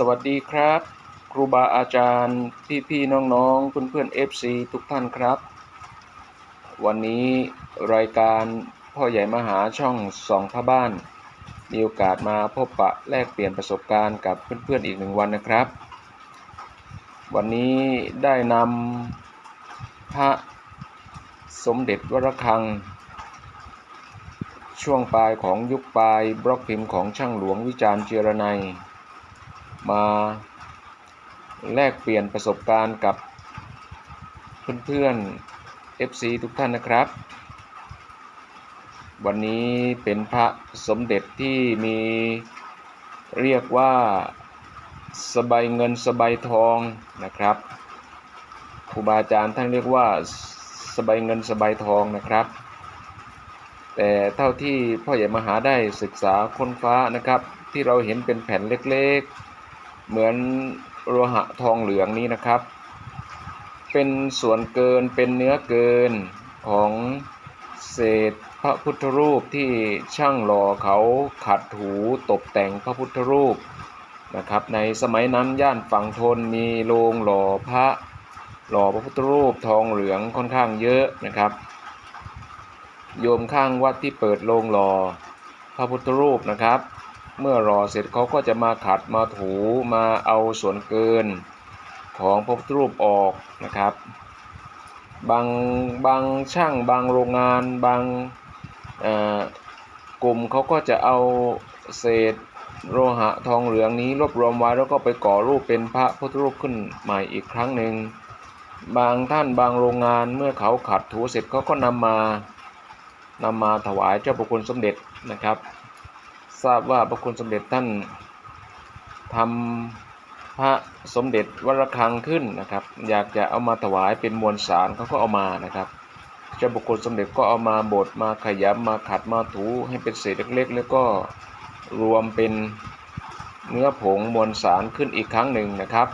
สวัสดีครับ ครูบาอาจารย์ พี่พี่ๆน้องๆเพื่อนเพื่อนๆ FC ทุกท่านครับ วันนี้รายการพ่อใหญ่มหาช่องสองพระบ้าน มีโอกาสมาพบปะแลกเปลี่ยนประสบการณ์กับเพื่อนๆอีกหนึ่งวันนะครับ วันนี้ได้นำพระสมเด็จวรคัง ช่วงปลายของยุคปลายบล็อกพิมพ์ของช่างหลวงวิจารณ์เจรนัย มาแลกเปลี่ยนประสบการณ์กับเพื่อนๆ FC ทุกท่านนะครับ วันนี้เป็นพระสมเด็จที่มีเรียกว่าสบายเงินสบายทองนะครับครูบาอาจารย์ท่านเรียกว่าสบายเงินสบายทองนะครับ แต่เท่าที่พ่อใหญ่มหาได้ศึกษาค้นฟ้านะครับ ที่เราเห็นเป็นแผ่นเล็กๆ เหมือนโลหะทองเหลืองนี้นะครับ เป็นส่วนเกินเป็นเนื้อเกินของเศษพระพุทธรูปที่ช่างหล่อเขาขัดถูตกแต่งพระพุทธรูปนะครับ ในสมัยนั้นย่านฝั่งทนมีโรงหล่อพระหล่อพระพุทธรูปทองเหลืองค่อนข้างเยอะนะครับ โยมข้างวัดที่เปิดโรงหล่อพระพุทธรูปนะครับ เมื่อรอเสร็จเขาก็จะมาขัดมาถูมาเอาส่วนเกินของพระพุทธรูปออกนะครับ บางบางช่างบางโรงงานบางกลุ่มเขาก็จะเอาเศษโลหะทองเหลืองนี้รวบรวมไว้แล้วก็ไปก่อรูปเป็นพระพุทธรูปขึ้นใหม่อีกครั้งหนึ่งบางท่านบางโรงงานเมื่อเขาขัดถูเสร็จเขาก็นำมานำมาถวายเจ้าพระคุณสมเด็จนะครับ ทราบว่าพระคุณสมเด็จท่านทำพระสมเด็จวรคังขึ้นนะครับ อยากจะเอามาถวายเป็นมวลสารเขาก็เอามานะครับเจ้าบุคคลสมเด็จก็เอามาบดมาขยำมาขัดมาถูให้เป็นเศษเล็กๆ แล้วก็รวมเป็นเนื้อผงมวลสารขึ้นอีกครั้งหนึ่งนะครับ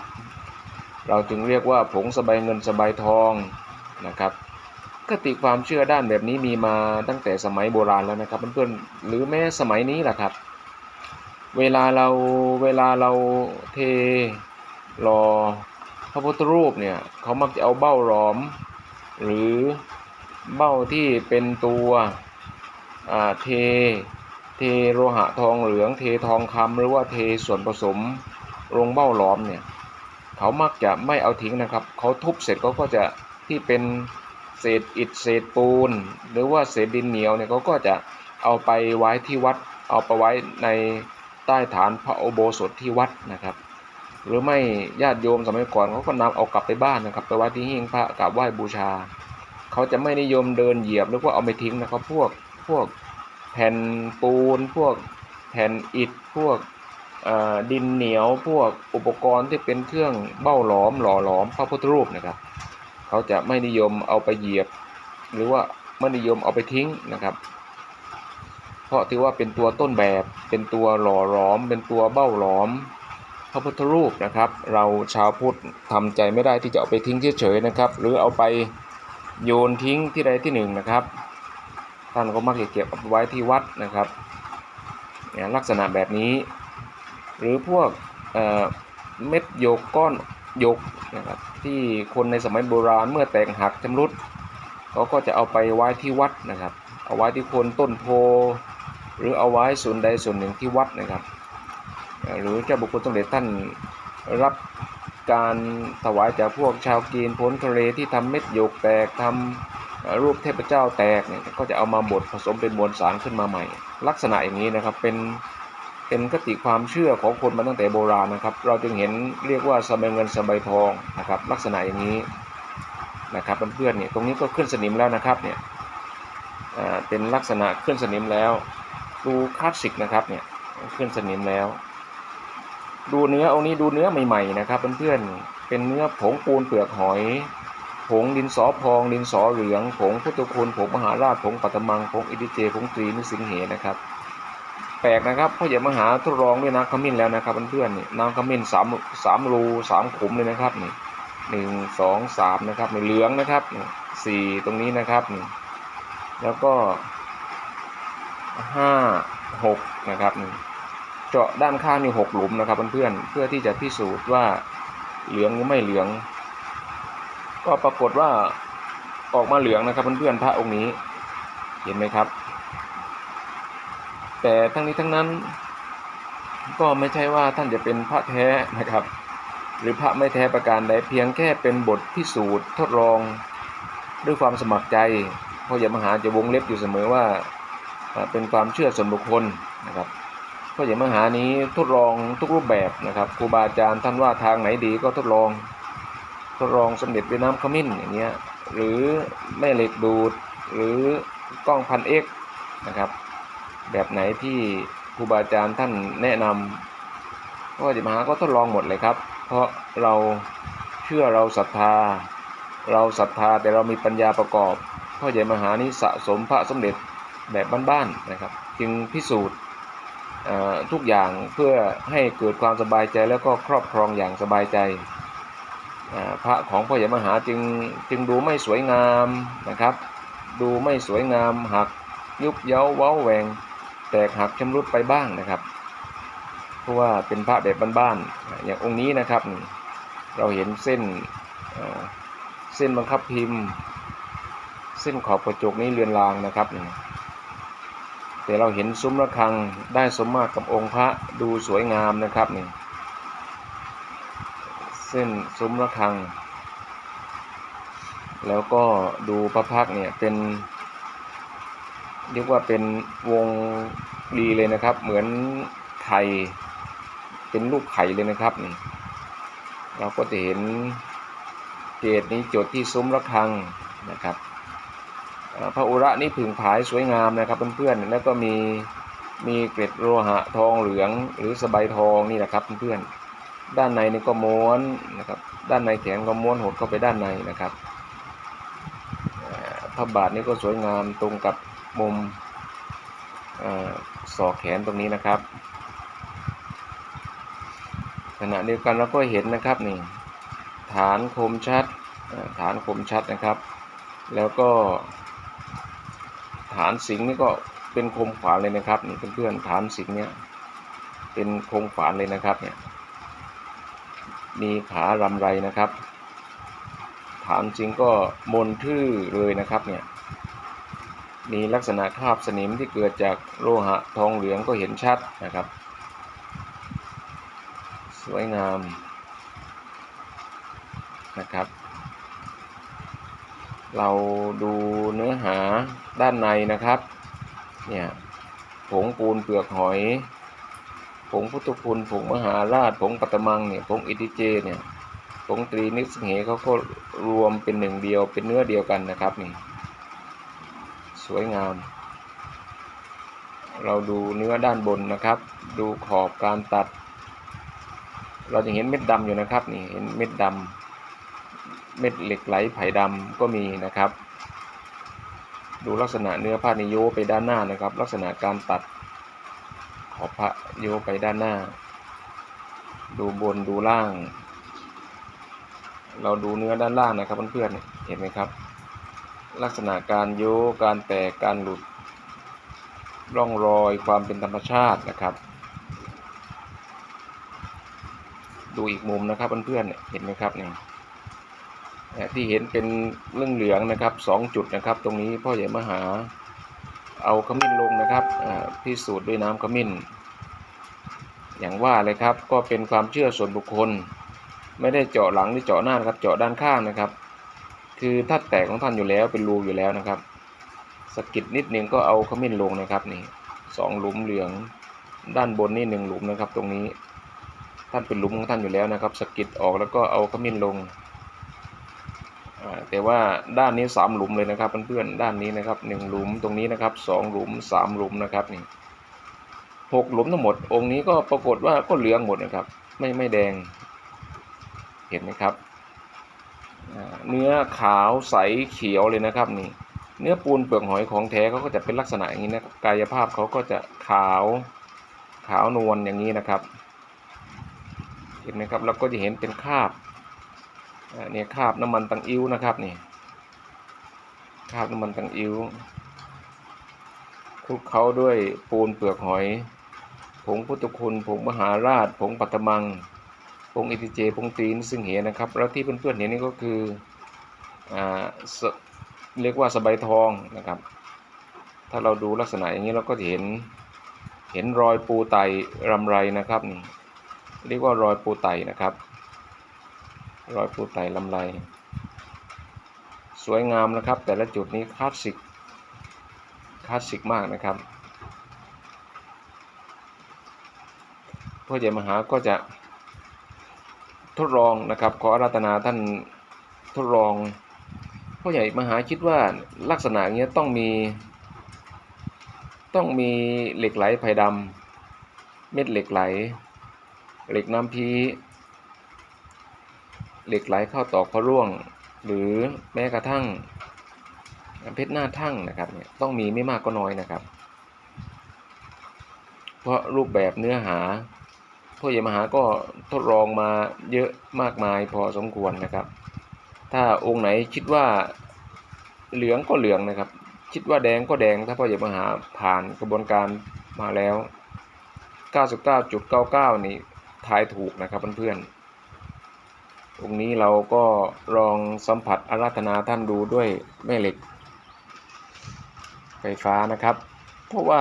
เราจึงเรียกว่าผงสบายเงินสบายทองนะครับ คติความเชื่อด้านแบบนี้มีมาตั้งแต่สมัยโบราณแล้วนะครับเพื่อนๆหรือแม้สมัยนี้แหละครับ เวลาเราเวลาเราเทรอพระพุทธรูปเนี่ยเขามักจะเอาเบ้าหลอม หรือเบ้าที่เป็นตัวเทเทโลหะทองเหลือง เททองคำหรือว่าเทส่วนผสมลงเบ้าหลอมเนี่ยเขามักจะไม่เอาทิ้งนะครับเขาทุบเสร็จเขาก็จะที่เป็น เศษอิฐเศษปูน หรือว่าเศษดินเหนียวเนี่ยเขาก็จะเอาไปไว้ที่วัด เอาไปไว้ในใต้ฐานพระอุโบสถที่วัดนะครับ หรือไม่ญาติโยมสมัยก่อนเขาก็นำเอากลับไปบ้านนะครับ ไปไว้ที่หิ้งพระกราบไหว้บูชา เขาจะไม่นิยมเดินเหยียบหรือว่าเอาไปทิ้งนะครับ พวกพวกแผ่นปูน พวกแผ่นอิฐพวกดินเหนียวพวกอุปกรณ์ที่เป็นเครื่องเบ้าหลอมหล่อหลอมพระพุทธรูปนะครับ เขาจะไม่นิยมเอาไปเหยียบ หรือว่าไม่นิยมเอาไปทิ้งนะครับ เพราะถือว่าเป็นตัวต้นแบบเป็นตัวหล่อหลอม เป็นตัวเบ้าหลอมพระพุทธรูปนะครับ เราชาวพุทธทำใจไม่ได้ที่จะเอาไปทิ้งเฉยๆนะครับ หรือเอาไปโยนทิ้งที่ใดที่หนึ่งนะครับ ท่านก็มักจะเก็บเอาไว้ที่วัดนะครับเนี่ยลักษณะแบบนี้ หรือพวกเเม็ดโยกก้อน ยกนะครับที่คนในสมัยโบราณเมื่อแตกหักชำรุดเขาก็จะเอาไปไว้ที่วัดนะครับ เอาไว้ที่โคนต้นโพ หรือเอาไว้ส่วนใดส่วนหนึ่งที่วัดนะครับ หรือเจ้าบุคคลสมเด็จท่านรับการถวายจากพวกชาวกีนพ้นทะเลที่ทำเม็ดโยกแตกทำเอ่อรูปเทพเจ้าแตกเนี่ยก็จะเอามาบดผสมเป็นมวลสารขึ้นมาใหม่ ลักษณะอย่างนี้นะครับเป็น เป็นคติความเชื่อของคนมาตั้งแต่โบราณนะครับ เราจึงเห็นเรียกว่าสบายเงินสบายทองนะครับ ลักษณะอย่างนี้นะครับเพื่อนๆเนี่ยตรงนี้ก็ขึ้นสนิมแล้วนะครับเนี่ยเป็นลักษณะขึ้นสนิมแล้ว ดูคลาสสิกนะครับเนี่ยขึ้นสนิมแล้ว ดูเนื้อเอานี้ดูเนื้อใหม่ๆนะครับเพื่อนๆเป็นเนื้อผงปูนเปลือกหอยผงดินสอพองดินสอเหลืองผงพุทธคุณผงมหาราชผงปัตมังผงอิติเจผงตรีนิสิงเหนะครับ ปลกนะครับพ่อใหญ่มหาทดลองด้วยน้ำขมิ้นแล้วนะครับเพื่อนๆนี่น้ำขมิ้นสามสามรูสามขุมเลยนะครับนี่หนึ่งสองสามนะครับนี่เหลืองนะครับสี่ตรงนี้นะครับนี่แล้วก็ห้าหกนะครับนี่เจาะด้านข้างนี่หกหลุมนะครับเพื่อนๆเพื่อที่จะพิสูจน์ว่าเหลืองหรือไม่เหลือง ก็ปรากฏว่าออกมาเหลืองนะครับเพื่อนๆพระองค์นี้เห็นไหมครับ แต่ทั้งนี้ทั้งนั้นก็ไม่ใช่ว่าท่านจะเป็นพระแท้นะครับ หรือพระไม่แท้ประการใดเพียงแค่เป็นบทพิสูจน์ทดลองด้วยความสมัครใจเพราะอย่ามหาจะวงเล็บอยู่เสมอว่าเป็นความเชื่อส่วนบุคคลนะครับเพราะอย่ามหานี้ทดลองทุกรูปแบบนะครับครูบาอาจารย์ท่านว่าทางไหนดีก็ทดลอง ทดลองสมเด็จด้วยน้ำขมิ้นอย่างเงี้ยหรือแม่เหล็กดูดหรือกล้องพันเอ็กนะครับ แบบไหนที่ครูบาอาจารย์ท่านแนะนำก็จะมาหาก็ทดลองหมดเลยครับ เพราะเราเชื่อเราศรัทธา เราศรัทธาแต่เรามีปัญญาประกอบพ่อใหญ่มหานี้สะสมพระสมเด็จแบบบ้านๆนะครับ จึงพิสูจน์ทุกอย่างเพื่อให้เกิดความสบายใจแล้วก็ครอบครองอย่างสบายใจ พระของพ่อใหญ่มหาจึงจึงดูไม่สวยงามนะครับ ดูไม่สวยงามหักยุบเย้าเว้าแหวง แตกหักชำรุดไปบ้างนะครับ เพราะว่าเป็นพระแบบบ้านๆอย่างองค์นี้นะครับ เราเห็นเส้นเส้นบังคับพิมพ์ เส้นขอบกระจกนี้เลือนลางนะครับ แต่เราเห็นซุ้มระฆังได้สมมาตรกับองค์พระดูสวยงามนะครับนี่เส้นซุ้มระฆัง แล้วก็ดูพระพักเนี่ยเป็น เรียกว่าเป็นวงรีเลยนะครับ เหมือนไข่เป็นลูกไข่เลยนะครับนี่เราก็จะเห็นเกตนี้จดที่ซุ้มระฆังนะครับพระอุระนี่ผึ่งผายสวยงามนะครับเพื่อนๆแล้วก็มีมีเกล็ดโลหะทองเหลืองหรือสบายทองนี่แหละครับเพื่อนๆด้านในนี่ก็ม้วนนะครับด้านในแขนก็ม้วนหดเข้าไปด้านในนะครับพระบาทนี่ก็สวยงามตรงกับ มุมเอ่อศอกแขนตรงนี้นะครับ ขณะเดียวกันเราก็เห็นนะครับนี่ฐานคมชัดฐานคมชัดนะครับ แล้วก็ ฐานสิงนี่ก็เป็นคมขวานเลยนะครับนี่เพื่อนๆฐานสิงเนี่ยเป็นคมขวานเลยนะครับเนี่ยมีขารำไรนะครับ ฐานสิงก็มนทื่อเลยนะครับเนี่ย มีลักษณะคราบสนิมที่เกิดจากโลหะทองเหลืองก็เห็นชัดนะครับ สวยงามนะครับ เราดูเนื้อหาด้านในนะครับเนี่ยผงปูนเปลือกหอยผงพุทธคุณผงมหาราชผงปัตมังเนี่ยผงอิติเจเนี่ยผงตรีนิสเหเขาก็รวมเป็นหนึ่งเดียวเป็นเนื้อเดียวกันนะครับนี่ สวยงาม เราดูเนื้อด้านบนนะครับ ดูขอบการตัด เราจะเห็นเม็ดดำอยู่นะครับนี่เห็นเม็ดดำเม็ดเหล็กไหลไผ่ดำก็มีนะครับ ดูลักษณะเนื้อผ้านิโยไปด้านหน้านะครับ ลักษณะการตัดขอบพระโยไปด้านหน้า ดูบนดูล่าง เราดูเนื้อด้านล่างนะครับเพื่อนๆเห็นไหมครับ ลักษณะการโยกการแตกการหลุด ร่องรอยความเป็นธรรมชาตินะครับ ดูอีกมุมนะครับเพื่อนๆเเห็นไหมครับนี่ที่เห็นเป็นเรื่องเหลืองนะครับสองจุดนะครับ ตรงนี้พ่อใหญ่มหาเอาขมิ้นลงนะครับพิสูจน์ด้วยน้ำขมิ้น อย่างว่าเลยครับก็เป็นความเชื่อส่วนบุคคล ไม่ได้เจาะหลังหรือเจาะหน้านะครับ เจาะด้านข้างนะครับ คือถ้าแตกของท่านอยู่แล้วเป็นรูอยู่แล้วนะครับสกิดนิดนึงก็เอาขมิ้นลงนะครับนี่สองหลุมเหลืองด้านบนนี่หนึ่งหลุมนะครับ ตรงนี้ท่านเป็นหลุมของท่านอยู่แล้วนะครับสกิดออกแล้วก็เอาขมิ้นลงแต่ว่าด้านนี้สามหลุมเลยนะครับเพื่อนๆด้านนี้นะครับหนึ่งหลุมตรงนี้นะครับสองหลุมสามหลุมนะครับนี่หกหลุมทั้งหมด องค์นี้ก็ปรากฏว่าก็เหลืองหมดนะครับ ไม่ไม่แดง เห็นไหมครับ เนื้อขาวใสเขียวเลยนะครับนี่ เนื้อปูนเปลือกหอยของแท้เขาก็จะเป็นลักษณะอย่างนี้นะกายภาพเขาก็จะขาวขาวนวลอย่างนี้นะครับ เห็นไหมครับเราก็จะเห็นเป็นคราบเนี่ยคราบน้ำมันตังอิ้วนะครับนี่คราบน้ำมันตังอิ้วคลุกเขาด้วยปูนเปลือกหอย ผงพุทธคุณผงมหาราชผงปัตตมัง ผงอิติเจผงตีนซึ่งเห็นนะครับ แล้วที่เพื่อนๆเห็นนี่ก็คืออ่าเรียกว่าสบายทองนะครับ ถ้าเราดูลักษณะอย่างนี้เราก็จะเห็นเห็นรอยปูไตรำไรนะครับนี่เรียกว่ารอยปูไตนะครับ รอยปูไตลำไร สวยงามนะครับ แต่ละจุดนี้คลาสสิกคลาสสิกมากนะครับพ่อใหญ่มหาก็จะ ทดลองนะครับ ขออาราธนาท่านทดลองพ่อใหญ่มหาคิดว่าลักษณะเงี้ยต้องมี ต้องมีเหล็กไหลไผ่ดำเม็ดเหล็กไหล เหล็กน้ำพีเหล็กไหลเข้าตอกพระร่วง หรือแม้กระทั่งเพชรหน้าทั่งนะครับเนี่ยต้องมีไม่มากก็น้อยนะครับ เพราะรูปแบบเนื้อหา พ่อใหญ่มหาก็ทดลองมาเยอะมากมายพอสมควรนะครับ ถ้าองค์ไหนคิดว่าเหลืองก็เหลืองนะครับ คิดว่าแดงก็แดงถ้าพ่อใหญ่มหาผ่านกระบวนการมาแล้ว 99.99 นี่ทายถูกนะครับเพื่อนๆตรงนี้เราก็ลองสัมผัสอาราธนาท่านดูด้วยแม่เหล็ก ไฟฟ้านะครับ เพราะว่า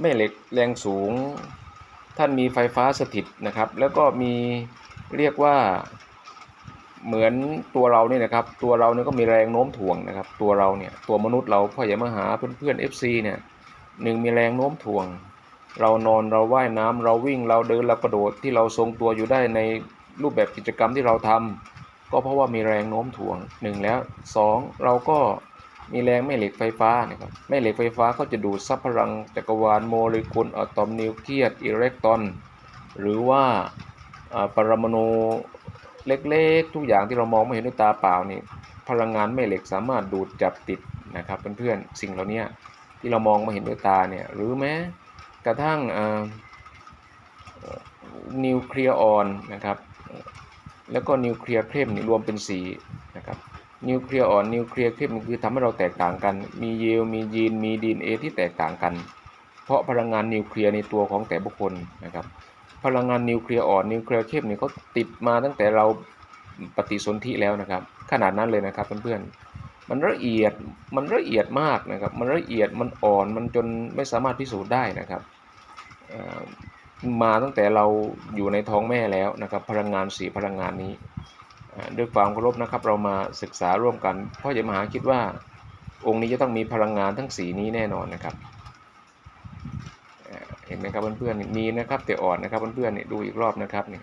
แม่เหล็กแรงสูง ท่านมีไฟฟ้าสถิตนะครับ แล้วก็มีเรียกว่าเหมือนตัวเราเนี่ยนะครับ ตัวเราเนี่ยก็มีแรงโน้มถ่วงนะครับ ตัวเราเนี่ยตัวมนุษย์เราพ่อใหญ่มาหาเพื่อนๆ FC เนี่ยหนึ่งมีแรงโน้มถ่วง เรานอนเราว่ายน้ำเราวิ่งเราเดินเรากระโดดที่เราทรงตัวอยู่ได้ในรูปแบบกิจกรรมที่เราทำก็เพราะว่ามีแรงโน้มถ่วงหนึ่งแล้วสองเราก็ มีแรงแม่เหล็กไฟฟ้านะครับแม่เหล็กไฟฟ้าก็จะดูดซับพลังจักรวาลโมเลกุลอะตอมนิวเคลียสอิเล็กตรอน หรือว่าปรมาณูเล็กๆ ทุกอย่างที่เรามองไม่เห็นด้วยตาเปล่านี่พลังงานแม่เหล็กสามารถดูดจับติดนะครับเพื่อนๆสิ่งเหล่านี้ที่เรามองไม่เห็นด้วยตาเนี่ยหรือแม้กระทั่งนิวเคลียร์ออนนะครับแล้วก็นิวเคลียร์เข้มนี่รวมเป็นสี นิวเคลียร์อ่อนนิวเคลียร์เข้มคือทำให้เราแตกต่างกัน มีเยลมียีนมีดีเอที่แตกต่างกัน เพราะพลังงานนิวเคลียร์ในตัวของแต่บุคคลนะครับ พลังงานนิวเคลียร์อ่อนนิวเคลียร์เข้มเนี่ยเขาติดมาตั้งแต่เราปฏิสนธิแล้วนะครับ ขนาดนั้นเลยนะครับเพื่อนๆมันละเอียดมันละเอียดมากนะครับ มันละเอียดมันอ่อนมันจนไม่สามารถพิสูจน์ได้นะครับมาตั้งแต่เราอยู่ในท้องแม่แล้วนะครับ พลังงานสีพลังงานนี้ ด้วยความเคารพนะครับ เรามาศึกษาร่วมกันพ่อใหญ่มหาคิดว่าองค์นี้จะต้องมีพลังงานทั้งสีนี้แน่นอนนะครับเห็นไหมครับเพื่อนๆมีนะครับแต่อ่อนนะครับเพื่อนๆดูอีกรอบนะครับนี่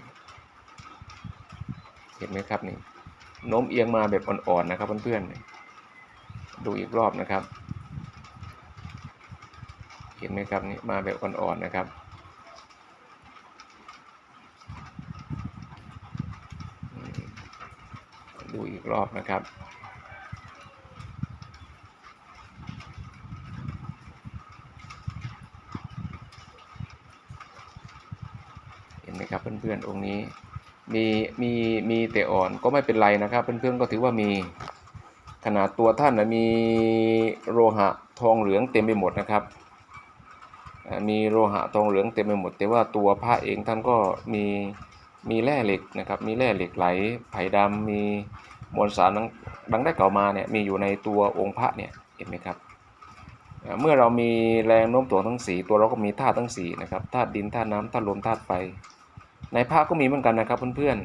เห็นไหมครับนี่โน้มเอียงมาแบบอ่อนๆนะครับเพื่อนๆดูอีกรอบนะครับ เห็นไหมครับนี่มาแบบอ่อนๆนะครับอืมดูอี กรอบนะครับ เห็นไหมครับเพื่อนๆองค์นี้ มีมีมีแต่อ่อนก็ไม่เป็นไรนะครับ เพื่อนๆก็ถือว่ามีขนาดตัวท่านนะมีโลหะทองเหลืองเต็มไปหมดนะครับมีโลหะทองเหลืองเต็มไปหมด แต่ว่าตัวพระเองท่านก็มีมีแร่เหล็กนะครับ มีแร่เหล็กไหลไผ่ดำมี มวลสารดังดังได้เก่าวมาเนี่ยมีอยู่ในตัวองค์พระเนี่ยเห็นไหมครับเมื่อเรามีแรงโน้มถ่วงทั้งสี่ตัวเราก็มีธาตุทั้งสี่นะครับธาตุดินธาตุน้ำธาตุลมธาตุไฟในพระก็มีเหมือนกันนะครับเพื่อน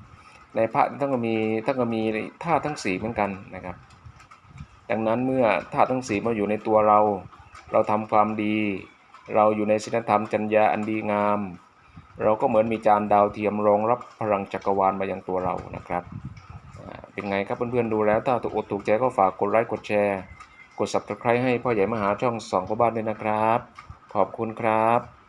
ๆในพระท่านก็มีท่านก็มีธาตุทั้งสี่เหมือนกันนะครับ ดังนั้นเมื่อธาตุทั้งสี่มาอยู่ในตัวเรา เราทำความดี เราอยู่ในศีลธรรมจัญญาอันดีงาม เราก็เหมือนมีจานดาวเทียมรองรับพลังจักรวาลมายังตัวเรานะครับ เป็นไงครับเพื่อนๆดูแล้ว ถ้าถูกอกถูกใจก็ฝากกดไลค์กดแชร์ กด subscribe ให้พ่อใหญ่มหาช่องสองพ่อบ้านด้วยนะครับ ขอบคุณครับ